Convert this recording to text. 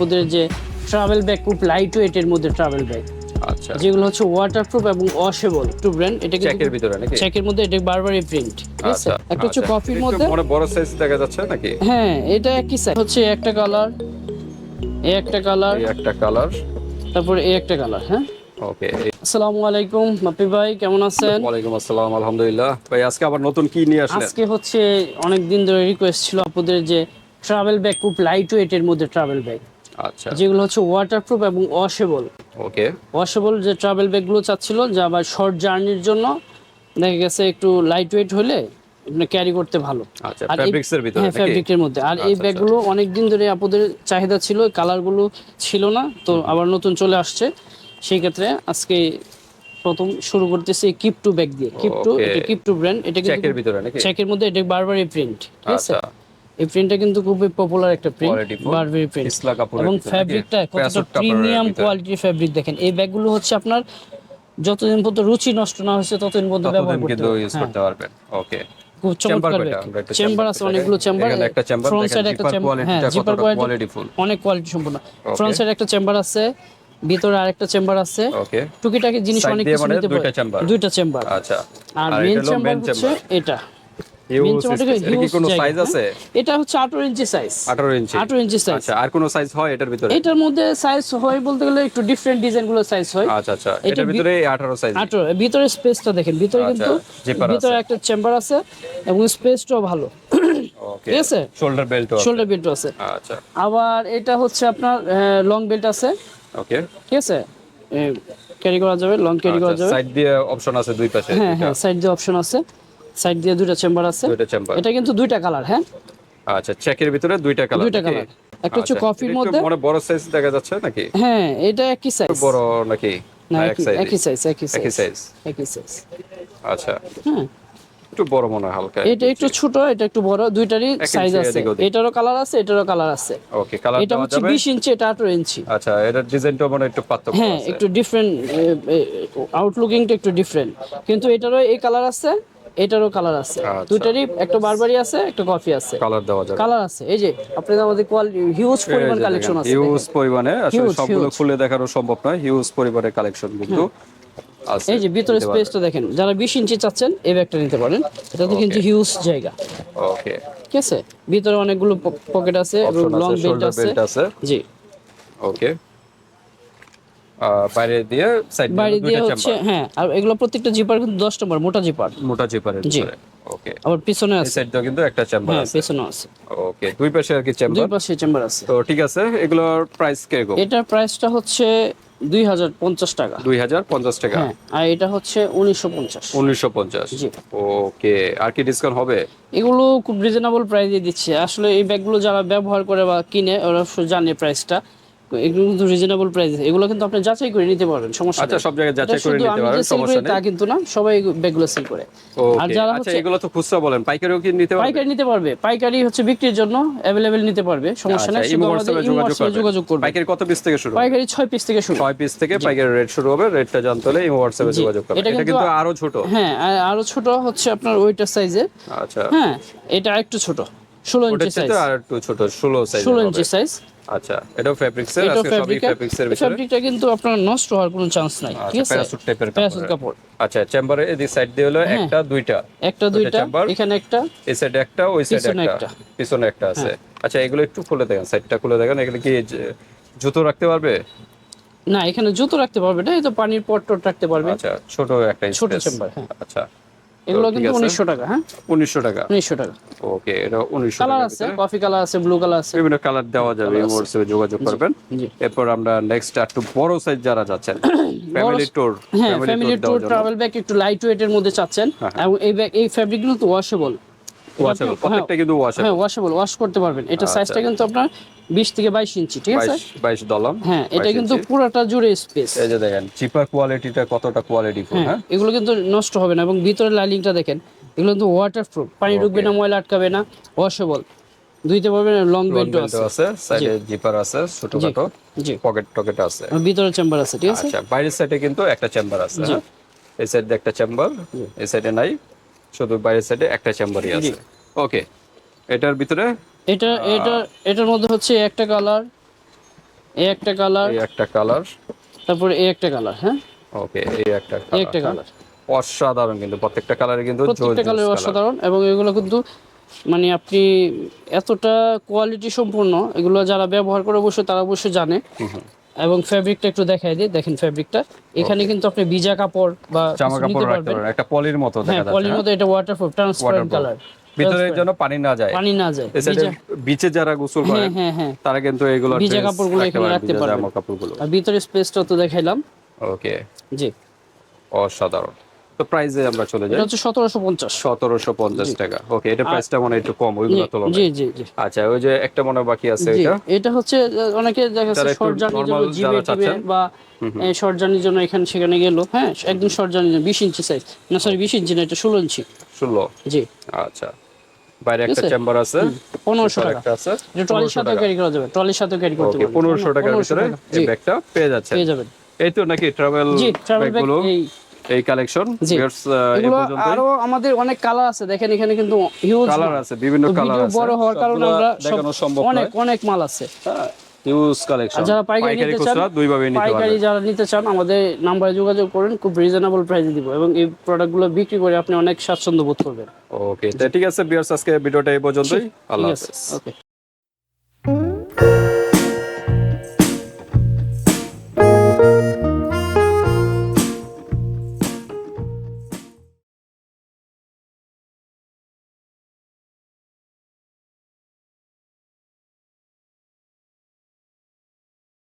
আপনাদের যে travel bag খুব লাইট ওয়েটের মধ্যে ট্রাভেল ব্যাগ আচ্ছা। যেগুলো হচ্ছে ওয়াটারপ্রুফ এবং ওয়াশেবল টু ব্র্যান্ড এটা চেকের ভিতরে নাকি? চেকের মধ্যে এটা বারবারই প্রিন্ট ঠিক আছে? আচ্ছা একটা হচ্ছে আচ্ছা। কফির মধ্যে। মনে বড় সাইজ দেখা যাচ্ছে নাকি? হ্যাঁ এটা একই সাইজ হচ্ছে একটা কালার এই একটা কালার এই একটা কালার তারপরে এই একটা কালার হ্যাঁ? ওকে আসসালামু আলাইকুম মাপি ভাই কেমন আছেন? ওয়ালাইকুম আসসালাম আলহামদুলিল্লাহ। ভাই আজকে আবার নতুন কি নিয়ে আসলেন? আজকে হচ্ছে অনেক দিন ধরে রিকোয়েস্ট ছিল আপনাদের যে ট্রাভেল ব্যাগ খুব লাইট ওয়েটের মধ্যে ট্রাভেল ব্যাগ আচ্ছা। যেগুলো হচ্ছে ওয়াটারপ্রুফ এবং ওয়াশেবল ওকে। ওয়াশেবল যে ট্রাভেল ব্যাগগুলো চাচ্ছিল যা আবার শর্ট জার্নির জন্য দেখা গেছে একটু লাইট ওয়েট হলে ক্যারি করতে ভালো। আচ্ছা আর এই- ভিতরে হ্যাঁ ফ্যাব্রিকের মধ্যে। আর এই আচ্ছা, ব্যাগগুলো অনেক দিন ধরে আপনাদের চাহিদা ছিল কালারগুলো ছিল না তো আবার নতুন চলে আসছে। সেই ক্ষেত্রে আজকে প্রথম শুরু করতেছি কিপ টু ব্যাগ দিয়ে। কিপ টু এটা কিপ টু ব্র্যান্ড এটা চেকের ভিতরে নাকি? চেকের মধ্যে এটা বারবারি প্রিন্ট ঠিক আছে? আচ্ছা। এই প্রিন্টটা কিন্তু খুবই পপুলার একটা প্রিন্ট Qualityful. প্রিন্ট এবং ফ্যাব্রিকটা কতটা প্রিমিয়াম। কোয়ালিটির ফ্যাব্রিক দেখেন এই ব্যাগগুলো হচ্ছে আপনার যতদিন পর্যন্ত রুচি নষ্ট না হচ্ছে ততদিন পর্যন্ত ব্যবহার করতে পারবেন। হ্যাঁ, পারবেন। ওকে খুব চেম্বার চমৎকার চেম্বার আছে। অনেকগুলো চেম্বার একটা চেম্বার ফ্রন্ট সাইডে একটা চেম্বার হ্যাঁ জিপার কোয়ালিটি অনেক কোয়ালিটি সম্পূর্ণ ফ্রন্ট সাইডে একটা চেম্বার আছে ভিতরে আরেকটা চেম্বার আছে। ওকে টুকিটাকি জিনিস অনেক কিছু মানে নিতে দুইটা পারে দুইটা চেম্বার আচ্ছা। আর মেন চেম্বার হচ্ছে এটা। কি কোনো সাইজ আছে? হ্যাঁ? এটা হচ্ছে 18 ইঞ্চি সাইজ 18 ইঞ্চি। 18 ইঞ্চি সাইজ আচ্ছা আর কোনো সাইজ হয় এটার ভিতরে? এটার মধ্যে সাইজ হয় বলতে গেলে একটু ডিফারেন্ট ডিজাইনগুলো সাইজ হয়। আচ্ছা আচ্ছা এটার ভিতরে 18 সাইজ আঠারো ভিতরে স্পেসটা দেখেন ভিতরে আচ্ছা, কিন্তু ভিতরে একটা চেম্বার আছে এবং স্পেসটাও ভালো। ঠিক আছে? শোল্ডার বেল্ট শোল্ডার বেল্ট আছে। আচ্ছা। আবার এটা হচ্ছে আপনার লং বেল্ট আছে। ওকে ঠিক আছে? ক্যারি করা যাবে লং ক্যারি করা যাবে। সাইড আচ্ছা, দিয়ে অপশন আছে দুই পাশে হ্যাঁ হ্যাঁ সাইড দিয়ে অপশন আছে। সাইড দিয়ে দুইটা চেম্বার আছে। দুইটা চেম্বার। এটা কিন্তু দুইটা কালার হ্যাঁ? আচ্ছা চেকের ভিতরে দুইটা কালার দুইটা কালার। একটা হচ্ছে কফির মধ্যে। মানে বড় সাইজ দেখা যাচ্ছে নাকি? হ্যাঁ এটা একই সাইজ বড় নাকি? না না, এক একই size-ই? একই সাইজ একই সাইজ সাইজ একই সাইজ আচ্ছা। হ্যাঁ। একটু বড় মনে হয় হালকা এটা একটু ছোট এটা একটু বড় দুইটারই সাইজ আছে। এটারও কালার আছে এটারও কালার আছে। ওকে কালার এটা হচ্ছে যাবে। 20 ইঞ্চি এটা 18 ইঞ্চি আচ্ছা এটার ডিজাইনটা মানে একটু পার্থক্য হ্যাঁ একটু ডিফারেন্ট আউটলুকিংটা একটু ডিফারেন্ট কিন্তু এটারও এই কালার আছে। এটারও কালার আছে। আচ্ছা। দুইটারই একটা বারবারি আছে একটা কফি আছে। কালার দেওয়া যাবে। কালার আছে। এই যে আপনাদের আমাদের কোয়ালিটি হিউজ পরিমাণ কালেকশন আছে। হিউজ পরিমাণে আসলে সবগুলো খুলে দেখানো সম্ভব নয় হিউজ পরিমাণে কালেকশন কিন্তু আছে। এই যে ভিতরে। স্পেসটা দেখেন যারা 20 ইঞ্চি চাচ্ছেন এই ব্যাগটা নিতে পারেন। এটা তো কিন্তু হিউজ জায়গা। ওকে ঠিক আছে? ভিতরে অনেকগুলো পকেট আছে এবং লং বেল্ট আছে। জি। ওকে বাইরে দিয়ে সাইড বাইরে দিয়ে হচ্ছে হ্যাঁ আর এগুলো প্রত্যেকটা জিপার কিন্তু 10 নম্বর মোটা জিপার। মোটা জিপারের জি। ভিতরে। ওকে আবার পিছনে আছে। সাইড দিয়ে কিন্তু একটা চেম্বার হ্যাঁ আছে। পিছনে আছে। ওকে দুই পাশে আর কি দুই পাশে চেম্বার আছে। তো ঠিক আছে এগুলোর প্রাইস কীরকম? এটার প্রাইসটা হচ্ছে দুই হাজার পঞ্চাশ টাকা। দুই হাজার পঞ্চাশ টাকা? হ্যাঁ আর এটা হচ্ছে উনিশশো পঞ্চাশ। উনিশশো পঞ্চাশ। জি। ওকে আর কি ডিসকাউন্ট হবে? এগুলো খুব রিজনেবল প্রাইসে দিচ্ছে। আসলে এই ব্যাগগুলো যারা ব্যবহার করে বা কিনে ওরা জানে প্রাইসটা এগুলো কিন্তু রিজনেবল প্রাইস এগুলো কিন্তু আপনি যাচাই করে নিতে পারবেন সমস্যা আচ্ছা সব জায়গায় যাচাই করে নিতে পারবেন সমস্যা নেই তা কিন্তু না সবাই ব্যাগগুলো সেল করে। আর যারা আচ্ছা এগুলো তো খুচরা বলেন পাইকারিও কি নিতে পারবে? পাইকারি নিতে পারবে। পাইকারি হচ্ছে বিক্রির জন্য অ্যাভেলেবেল নিতে পারবে সমস্যা নেই। আচ্ছা, শুধু আমাদের যোগাযোগ করবে পাইকারি কত পিস থেকে শুরু পাইকারি ছয় পিস থেকে শুরু। ছয় পিস থেকে পাইকারি রেট শুরু হবে রেটটা জানতে হলে ইমো হোয়াটসঅ্যাপে যোগাযোগ করবেন। এটা কিন্তু আরও ছোট। হ্যাঁ আরও ছোট হচ্ছে আপনার ওইটার সাইজে আচ্ছা। হ্যাঁ এটা আরেকটু ছোট। ষোলো ইঞ্চি সাইজ আর একটু ছোট 16 সাইজ ষোলো ইঞ্চি সাইজ আচ্ছা এটাও ফেব্রিক্স এর আজকে সবই ফ্যাব্রিক এর ফ্যাব্রিকটা কিন্তু আপনার নষ্ট হওয়ার কোনো চান্স নাই ঠিক আচ্ছা আছে? প্যারাসুট টাইপের প্যারাসুট কাপড় কাপড়। আচ্ছা চেম্বারে এদিক সাইড দিয়ে হলো একটা দুইটা। একটা দুইটা এখানে একটা এই সাইডে একটা ওই সাইডে একটা। হ্যাঁ। পিছনে একটা আছে। আচ্ছা এগুলো একটু খুলে দেখেন সাইডটা খুলে দেখেন এগুলো কি জুতো রাখতে পারবে? না এখানে জুতো রাখতে পারবে না এই তো পানির পট টট রাখতে পারবে। আচ্ছা ছোট একটা ছোট chamber, হ্যাঁ। আচ্ছা এগুলো কিন্তু আছে। উনিশশো টাকা হ্যাঁ? উনিশশো টাকা। উনিশশো টাকা। ওকে এটা উনিশশো কালার আছে কফি কালার আছে ব্লু কালার আছে। বিভিন্ন কালার দেওয়া যাবে হোয়াটসঅ্যাপে যোগাযোগ করবেন। এরপর আমরা নেক্সট একটু বড় সাইজ যারা যাচ্ছেন ফ্যামিলি ট্যুর হ্যাঁ ফ্যামিলি ট্যুর ট্রাভেল ব্যাগ একটু লাইট ওয়েটের মধ্যে চাচ্ছেন। হ্যাঁ, এবং এই ব্যাগ এই ফ্যাব্রিকগুলো তো ওয়াশেবল ওয়াশেবল প্রত্যেকটা কিন্তু ওয়াশেবল হ্যাঁ ওয়াশেবল ওয়াশ করতে পারবেন। এটা সাইজটা কিন্তু আপনার বিশ থেকে বাইশ ইঞ্চি ঠিক আছে? বাইশ বাইশ হ্যাঁ এটা কিন্তু পুরোটা জুড়ে স্পেস এই যে দেখেন চিপার কোয়ালিটিটা কতটা কোয়ালিটি হ্যাঁ হ্যাঁ? এগুলো কিন্তু নষ্ট হবে না এবং ভিতরে লাইনিংটা দেখেন এগুলো কিন্তু ওয়াটারপ্রুফ পানি ঢুকবে না ময়লা আটকাবে না ওয়াশেবল ধুইতে পারবেন লং বেল্টও আছে। সাইডে জিপার আছে ছোটখাটো পকেট টকেট আছে। ভিতরে চেম্বার আছে ঠিক আছে? আচ্ছা বাইরের সাইডে কিন্তু একটা চেম্বার আছে হ্যাঁ? এই সাইডে একটা চেম্বার এই সাইডে নাই। শুধু বাইরের সাইডে একটা চেম্বারই আছে। ওকে এটার ভিতরে? এটা এটা এটার মধ্যে হচ্ছে একটা কালার এই একটা কালার এই একটা কালার তারপরে এই একটা কালার হ্যাঁ? ওকে এই একটা এই একটা কালার কালার অসাধারণ কিন্তু প্রত্যেকটা কালারে কিন্তু প্রত্যেকটা কালার অসাধারণ এবং এগুলো কিন্তু মানে আপনি এতটা কোয়ালিটি সম্পূর্ণ এগুলো যারা ব্যবহার করে অবশ্যই তারা অবশ্যই জানে। এবং ফেব্রিকটা একটু দেখাই দিই। দেখেন ফেব্রিকটা এখানে কিন্তু আপনি ভিজা কাপড় বা জামা কাপড় রাখতে পারবেন। একটা পলির মতো হ্যাঁ দেখা যাচ্ছে পলির মতো এটা ওয়াটারপ্রুফ ট্রান্সপারেন্ট কালার ভিতরে যেন পানি না যায়। পানি না যায়। বিচে যারা গোসল করে হ্যাঁ হ্যাঁ। হ্যাঁ তারা কিন্তু এগুলো ভিজা কাপড়গুলো এখানে রাখতে পারবে জামা কাপড়গুলো। আর ভিতরে স্পেসটা তো দেখাইলাম। ওকে জি। অসাধারণ। তো প্রাইসে আমরা চলে যাই। এটা হচ্ছে সতেরোশো পঞ্চাশ। সতেরোশো পঞ্চাশ টাকা। ওকে এটা প্রাইসটা মনে একটু কম ওইগুলো তুলনায়। জি জি আচ্ছা ওই যে একটা মনে বাকি আছে এটা? এটা হচ্ছে অনেকে দেখা যাচ্ছে শর্ট জার্নির জন্য। বা শর্ট জার্নির জন্য এখানে সেখানে গেল। হ্যাঁ একদম শর্ট জার্নির জন্য বিশ ইঞ্চি সাইজ না সরি বিশ ইঞ্চি না এটা ষোলো ইঞ্চি। ষোলো? জি। আচ্ছা। বাইরে একটা চেম্বার আছে। পনেরোশো টাকা। আছে। এটা ট্রলির সাথে ক্যারি করা যাবে ট্রলির সাথে ক্যারি করতে পারবেন। পনেরোশো টাকার ভিতরে। এই ব্যাগটা পেয়ে যাচ্ছে পেয়ে যাবেন। এই তো নাকি ট্রাভেল জি ট্রাভেল ব্যাগ ব্যাগগুলো এই কালেকশন জি। এই পর্যন্ত আরও আমাদের অনেক কালার আছে দেখেন এখানে কিন্তু হিউজ কালার আছে বিভিন্ন কালার আছে। বড় হওয়ার কারণে আমরা দেখানো সম্ভব অনেক অনেক মাল আছে। হিউজ কালেকশন যারা পাইকারি নিতে চান দুই ভাবে নিতে পাইকারি যারা নিতে চান আমাদের নাম্বারে যোগাযোগ করেন খুব রিজনেবল প্রাইসে দিব এবং এই প্রোডাক্টগুলো বিক্রি করে আপনি অনেক স্বাচ্ছন্দ্য বোধ করবেন। ওকে তো ঠিক আছে বিয়ার্স আজকে ভিডিওটা এই পর্যন্তই। আল্লাহ হাফেজ। ওকে